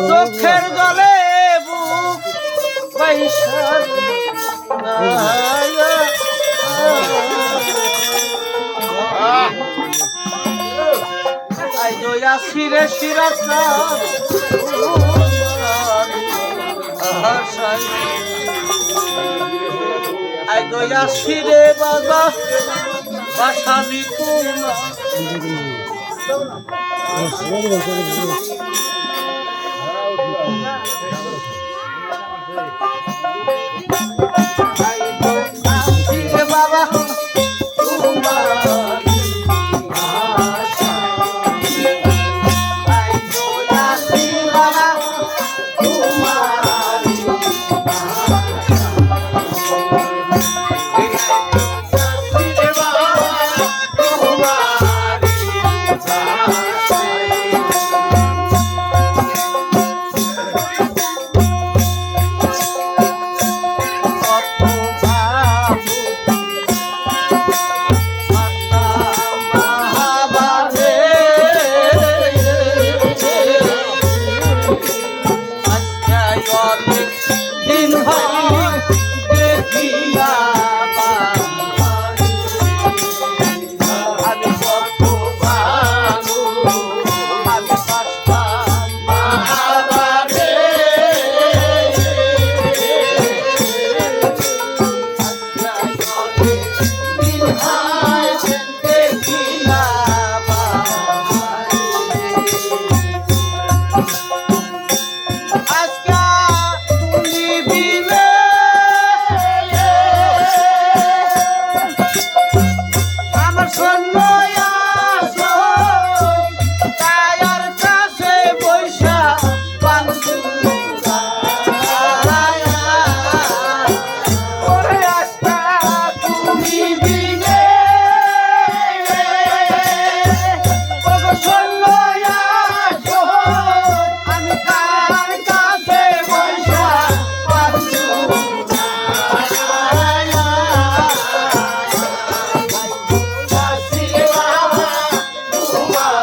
চোখের গলে শিরে শিরা আই জয়া শিরে বাবা বাসানি তোমার Thank you.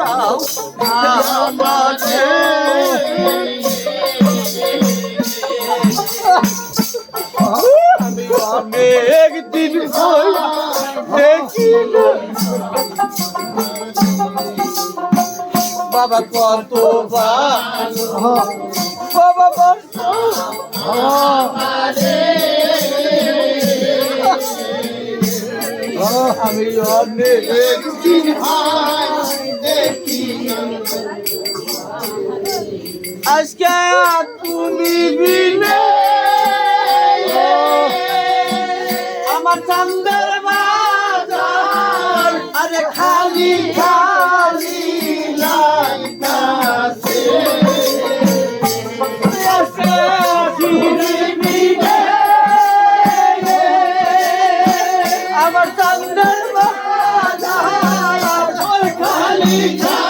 চাও আমাকে আমি অনেক দিন হল দেখি বাবা কত বাবা আমি অনেক আজকে তুমি আমার Chand I'm a thunder, I'm I'm a thunder,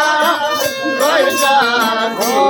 বাবা